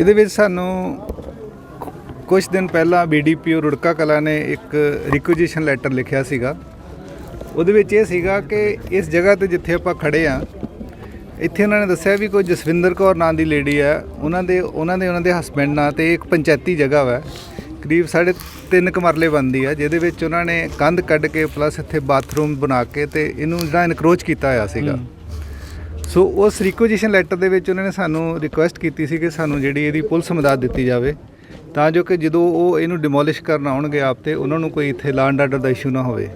ਇਹਦੇ ਵਿੱਚ ਸਾਨੂੰ ਕੁਝ ਦਿਨ ਪਹਿਲਾਂ ਬੀਡੀਪੀਓ ਰੁੜਕਾ ਕਲਾ ਨੇ ਇੱਕ ਰਿਕੁਜੀਸ਼ਨ ਲੈਟਰ ਲਿਖਿਆ ਸੀਗਾ। ਉਹਦੇ ਵਿੱਚ ਇਹ ਸੀਗਾ ਕਿ ਇਸ ਜਗ੍ਹਾ ਤੇ ਜਿੱਥੇ ਆਪਾਂ ਖੜੇ ਆ, ਇੱਥੇ ਉਹਨਾਂ ਨੇ ਦੱਸਿਆ ਵੀ ਕੋਈ ਜਸਵਿੰਦਰ ਕੌਰ ਨਾਂ ਦੀ ਲੇਡੀ ਆ। ਉਹਨਾਂ ਦੇ ਉਹਨਾਂ ਦੇ ਉਹਨਾਂ ਦੇ ਹਸਬੰਡ ਨਾਂ ਤੇ ਇੱਕ ਪੰਚਾਇਤੀ ਜਗ੍ਹਾ ਵਾ। ਕਰੀਬ ਸਾਢੇ ਤਿੰਨ ਕੁ ਬਣਦੀ ਆ, ਜਿਹਦੇ ਵਿੱਚ ਉਹਨਾਂ ਨੇ ਕੰਧ ਕੱਢ ਕੇ ਪਲੱਸ ਇੱਥੇ ਬਾਥਰੂਮ ਬਣਾ ਕੇ ਤੇ ਇਹਨੂੰ ਜਿਹੜਾ ਇਨਕਰੋਚ ਕੀਤਾ ਹੋਇਆ ਸੀਗਾ। ਸੋ ਉਸ ਰਿਕੁਜੀਸ਼ਨ ਲੈਟਰ ਦੇ ਵਿੱਚ ਉਹਨਾਂ ਨੇ ਸਾਨੂੰ ਰਿਕੁਐਸਟ ਕੀਤੀ ਸੀ ਕਿ ਸਾਨੂੰ ਜਿਹੜੀ ਇਹਦੀ ਪੁਲਿਸ ਮਦਦ ਦਿੱਤੀ ਜਾਵੇ ਤਾਂ ਜੋ ਕਿ ਜਦੋਂ ਉਹ ਇਹਨੂੰ ਡਿਮੋਲਿਸ਼ ਕਰਨ ਆਉਣਗੇ ਆਪ ਤੇ ਉਹਨਾਂ ਨੂੰ ਕੋਈ ਇੱਥੇ ਲਾਂਡ ਆਰਡਰ ਦਾ ਇਸ਼ੂ ਨਾ ਹੋਵੇ।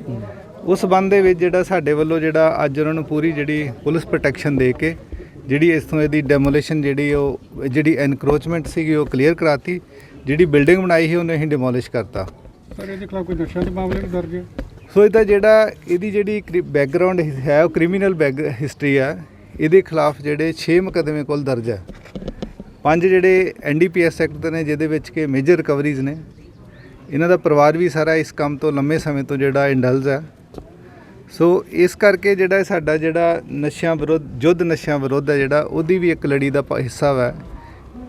ਉਸ ਸੰਬੰਧ ਦੇ ਵਿੱਚ ਜਿਹੜਾ ਸਾਡੇ ਵੱਲੋਂ ਜਿਹੜਾ ਅੱਜ ਉਹਨਾਂ ਨੂੰ ਪੂਰੀ ਜਿਹੜੀ ਪੁਲਿਸ ਪ੍ਰੋਟੈਕਸ਼ਨ ਦੇ ਕੇ ਜਿਹੜੀ ਇਸ ਤੋਂ ਇਹਦੀ ਡੈਮੋਲੀਸ਼ਨ ਜਿਹੜੀ ਉਹ ਜਿਹੜੀ ਐਨਕਰੋਚਮੈਂਟ ਸੀਗੀ ਉਹ ਕਲੀਅਰ ਕਰਾਤੀ ਜਿਹੜੀ ਬਿਲਡਿੰਗ ਬਣਾਈ ਸੀ ਉਹਨੂੰ ਅਸੀਂ ਡਿਮੋਲਿਸ਼ ਕਰਤਾ। ਸਰ ਇਹਦੇ ਖਿਲਾਫ ਕੋਈ ਨਸ਼ਿਆਂ ਦੇ ਮਾਮਲੇ ਵੀ ਦਰਜ ਹੈ? ਸੋ ਇਹਦਾ ਜਿਹੜਾ ਇਹਦੀ ਜਿਹੜੀ ਬੈਕਗ੍ਰਾਉਂਡ ਹੈ ਉਹ ਕ੍ਰਿਮੀਨਲ ਬੈਕ ਹਿਸਟਰੀ ਆ ਇਹਦੇ ਖਿਲਾਫ ਜਿਹੜੇ 6 ਮੁਕੱਦਮੇ ਕੋਲ ਦਰਜ ਹੈ। ਪੰਜ ਜਿਹੜੇ ਐਨਡੀਪੀਐਸ ਐਕਟ ਦੇ ਨੇ, ਜਿਹਦੇ ਵਿੱਚ ਕਿ ਮੇਜਰ ਰਿਕਵਰੀਜ਼ ਨੇ। ਇਹਨਾਂ ਦਾ ਪਰਿਵਾਰ ਵੀ ਸਾਰਾ ਇਸ ਕੰਮ ਤੋਂ ਲੰਮੇ ਸਮੇਂ ਤੋਂ ਜਿਹੜਾ ਇੰਡਲਜ ਹੈ। ਸੋ ਇਸ ਕਰਕੇ ਜਿਹੜਾ ਸਾਡਾ ਜਿਹੜਾ ਨਸ਼ਿਆਂ ਵਿਰੁੱਧ ਜੁੱਧ ਨਸ਼ਿਆਂ ਵਿਰੁੱਧ ਹੈ ਜਿਹੜਾ, ਉਹਦੀ ਵੀ ਇੱਕ ਲੜੀ ਦਾ ਪ- ਹਿੱਸਾ ਵਾ।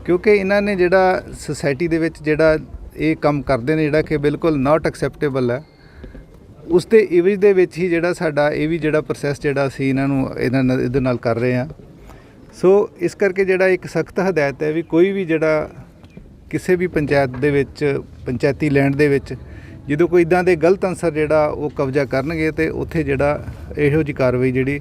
ਕਿਉਂਕਿ ਇਹਨਾਂ ਨੇ ਜਿਹੜਾ ਸੋਸਾਇਟੀ ਦੇ ਵਿੱਚ ਜਿਹੜਾ ਇਹ ਕੰਮ ਕਰਦੇ ਨੇ, ਜਿਹੜਾ ਕਿ ਬਿਲਕੁਲ ਨਾਟ ਐਕਸੈਪਟੇਬਲ ਹੈ। ਉਸ ਦੇ ਇਵਜ ਦੇ ਵਿੱਚ ਹੀ ਜਿਹੜਾ ਸਾਡਾ ਇਹ ਵੀ ਜਿਹੜਾ ਪ੍ਰੋਸੈਸ ਜਿਹੜਾ ਅਸੀਂ ਇਹਨਾਂ ਨੂੰ ਇਹਨਾਂ ਨਾਲ ਇਹਦੇ ਨਾਲ ਕਰ ਰਹੇ ਹਾਂ। ਸੋ ਇਸ ਕਰਕੇ ਜਿਹੜਾ ਇੱਕ ਸਖਤ ਹਦਾਇਤ ਹੈ ਵੀ ਕੋਈ ਵੀ ਜਿਹੜਾ ਕਿਸੇ ਵੀ ਪੰਚਾਇਤ ਦੇ ਵਿੱਚ, ਪੰਚਾਇਤੀ ਲੈਂਡ ਦੇ ਵਿੱਚ ਜਦੋਂ ਕੋਈ ਇਦਾਂ ਦੇ ਗਲਤ ਅਨਸਰ ਜਿਹੜਾ ਉਹ ਕਬਜ਼ਾ ਕਰਨਗੇ ਤੇ ਉੱਥੇ ਜਿਹੜਾ ਇਹੋ ਜੀ ਕਾਰਵਾਈ ਜਿਹੜੀ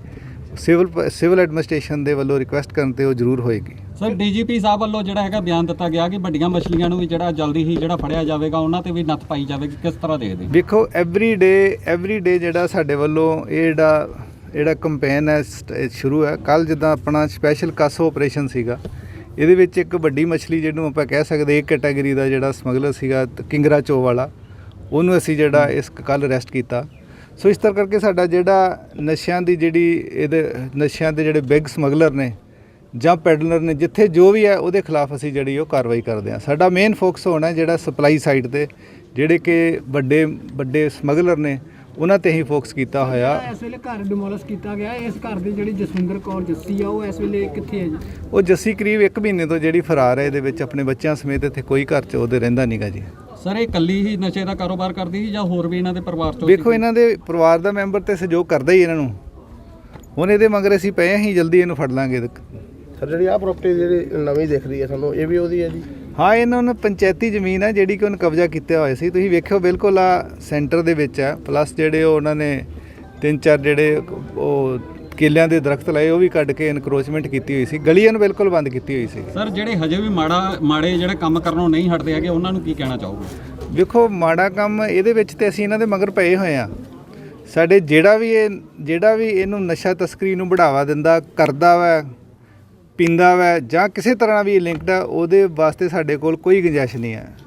ਸਿਵਲ ਸਿਵਲ ਐਡਮਿਨਿਸਟ੍ਰੇਸ਼ਨ ਦੇ ਵੱਲੋਂ ਰਿਕੁਐਸਟ ਕਰਨ ਤੇ ਉਹ ਜ਼ਰੂਰ ਹੋਏਗੀ। ਸਰ ਡੀਜੀਪੀ ਸਾਹਿਬ ਵੱਲੋਂ ਜਿਹੜਾ ਹੈਗਾ ਬਿਆਨ ਦਿੱਤਾ ਗਿਆ ਕਿ ਵੱਡੀਆਂ ਮਛਲੀਆਂ ਨੂੰ ਵੀ ਜਿਹੜਾ ਜਲਦੀ ਹੀ ਜਿਹੜਾ ਫੜਿਆ ਜਾਵੇਗਾ ਉਹਨਾਂ ਤੇ ਵੀ ਨੱਥ ਪਾਈ ਜਾਵੇਗੀ। ਕਿਸ ਤਰ੍ਹਾਂ ਦੇਖਦੇ ਵੇਖੋ ਐਵਰੀ ਡੇ ਐਵਰੀ ਡੇ ਜਿਹੜਾ ਸਾਡੇ ਵੱਲੋਂ ਇਹ ਜਿਹੜਾ ਜਿਹੜਾ ਕੰਪੇਨ ਹੈ ਸ਼ੁਰੂ ਹੈ। ਕੱਲ ਜਿੱਦਾਂ ਆਪਣਾ ਸਪੈਸ਼ਲ ਕਾਸੋ ਆਪਰੇਸ਼ਨ ਸੀਗਾ ਇਹਦੇ ਵਿੱਚ ਇੱਕ ਵੱਡੀ ਮੱਛਲੀ ਜਿਹਨੂੰ ਆਪਾਂ ਕਹਿ ਸਕਦੇ ਇੱਕ ਕੈਟਾਗਰੀ ਦਾ ਜਿਹੜਾ ਸਮਗਲਰ ਸੀਗਾ ਕਿੰਗਰਾ ਚੋ ਵਾਲਾ ਉਹਨੂੰ ਅਸੀਂ ਜਿਹੜਾ ਇਸ ਕੱਲ ਅਰੈਸਟ ਕੀਤਾ। ਸੋ ਇਸ ਤਰ੍ਹਾਂ ਕਰਕੇ ਸਾਡਾ ਜਿਹੜਾ ਨਸ਼ਿਆਂ ਦੀ ਜਿਹੜੀ ਇਹਦੇ ਨਸ਼ਿਆਂ ਦੇ ਜਿਹੜੇ ਬਿਗ ਸਮਗਲਰ ਨੇ ਜਾਂ ਪੈਡਲਰ ਨੇ ਜਿੱਥੇ ਜੋ ਵੀ ਹੈ ਉਹਦੇ ਖਿਲਾਫ ਅਸੀਂ ਜਿਹੜੀ ਉਹ ਕਾਰਵਾਈ ਕਰਦੇ ਹਾਂ। ਸਾਡਾ ਮੇਨ ਫੋਕਸ ਹੋਣਾ ਜਿਹੜਾ ਸਪਲਾਈ ਸਾਈਡ ਤੇ ਜਿਹੜੇ ਕਿ ਵੱਡੇ ਵੱਡੇ ਸਮਗਲਰ ਨੇ ਉਹਨਾਂ ਤੇ ਹੀ ਫੋਕਸ ਕੀਤਾ ਹੋਇਆ। ਇਸ ਵੇਲੇ ਘਰ ਡਿਮੋਲਿਸ਼ ਕੀਤਾ ਗਿਆ ਇਸ ਘਰ ਦੀ ਜਿਹੜੀ ਜਸਵਿੰਦਰ ਕੌਰ ਜੱਸੀ ਆ ਉਹ ਇਸ ਵੇਲੇ ਕਿੱਥੇ ਹੈ ਜੀ? ਉਹ ਜੱਸੀ ਕਰੀਬ 1 ਮਹੀਨੇ ਤੋਂ ਜਿਹੜੀ ਫਰਾਰ ਹੈ ਇਹਦੇ ਵਿੱਚ ਆਪਣੇ ਬੱਚਿਆਂ ਸਮੇਤ ਇੱਥੇ ਕੋਈ ਘਰ 'ਚ ਉਹਦੇ ਰਹਿੰਦਾ ਨਹੀਂਗਾ ਜੀ। ਸਰ ਇਹ ਇਕੱਲੀ ਹੀ ਨਸ਼ੇ ਦਾ ਕਾਰੋਬਾਰ ਕਰਦੀ ਸੀ ਜਾਂ ਹੋਰ ਵੀ ਇਹਨਾਂ ਦੇ ਪਰਿਵਾਰ ਚੋਂ ਵੇਖੋ ਇਹਨਾਂ ਦੇ ਪਰਿਵਾਰ ਦਾ ਮੈਂਬਰ ਤੇ ਸਹਿਯੋਗ ਕਰਦਾ ਹੀ ਇਹਨਾਂ ਨੂੰ। ਹੁਣ ਇਹਦੇ ਮਗਰ ਅਸੀਂ ਪਏ ਹਾਂ ਜਲਦੀ ਇਹਨੂੰ ਫੜ ਲਾਂਗੇ ਸਰ ਜਿਹੜੀ ਆ ਪ੍ਰਾਪਰਟੀ ਜਿਹੜੀ ਨਵੀਂ ਦਿਖ ਰਹੀ ਹੈ ਸਾਨੂੰ ਇਹ ਵੀ ਉਹਦੀ ਹੈ ਜੀ? ਹਾਂ ਇਹਨਾਂ ਨੂੰ ਪੰਚਾਇਤੀ ਜ਼ਮੀਨ ਹੈ ਜਿਹੜੀ ਕਿ ਉਹਨੇ ਕਬਜ਼ਾ ਕੀਤਾ ਹੋਇਆ ਸੀ। ਤੁਸੀਂ ਵੇਖਿਓ ਬਿਲਕੁਲ ਆ ਸੈਂਟਰ ਦੇ ਵਿੱਚ ਹੈ ਪਲੱਸ ਜਿਹੜੇ ਉਹ ਉਹਨਾਂ ਨੇ ਤਿੰਨ ਚਾਰ ਜਿਹੜੇ ਉਹ ਕੇਲਿਆਂ ਦੇ ਦਰਖਤ ਲਾਏ ਉਹ ਵੀ ਕੱਢ ਕੇ ਇਨਕਰੋਚਮੈਂਟ ਕੀਤੀ ਹੋਈ ਸੀ। ਗਲੀਆਂ ਨੂੰ ਬਿਲਕੁਲ ਬੰਦ ਕੀਤੀ ਹੋਈ ਸੀ। ਸਰ ਜਿਹੜੇ ਹਜੇ ਵੀ ਮਾੜਾ ਮਾੜੇ ਜਿਹੜੇ ਕੰਮ ਕਰਨੋਂ ਨਹੀਂ ਹਟਦੇ ਹੈਗੇ ਉਹਨਾਂ ਨੂੰ ਕੀ ਕਹਿਣਾ ਚਾਹੋਗੇ? ਵੇਖੋ ਮਾੜਾ ਕੰਮ ਇਹਦੇ ਵਿੱਚ ਤੇ ਅਸੀਂ ਇਹਨਾਂ ਦੇ ਮਗਰ ਪਏ ਹੋਏ ਆ ਸਾਡੇ ਜਿਹੜਾ ਵੀ ਇਹ ਜਿਹੜਾ ਵੀ ਇਹਨੂੰ ਨਸ਼ਾ ਤਸਕਰੀ ਨੂੰ ਬੜਾਵਾ ਦਿੰਦਾ ਕਰਦਾ ਵਾ ਪੀਂਦਾ ਵਾ ਜਾਂ ਕਿਸੇ ਤਰ੍ਹਾਂ ਵੀ ਲਿੰਕਡ ਆ ਉਹਦੇ ਵਾਸਤੇ ਸਾਡੇ ਕੋਲ ਕੋਈ ਗੁੰਜਾਇਸ਼ ਨਹੀਂ ਹੈ।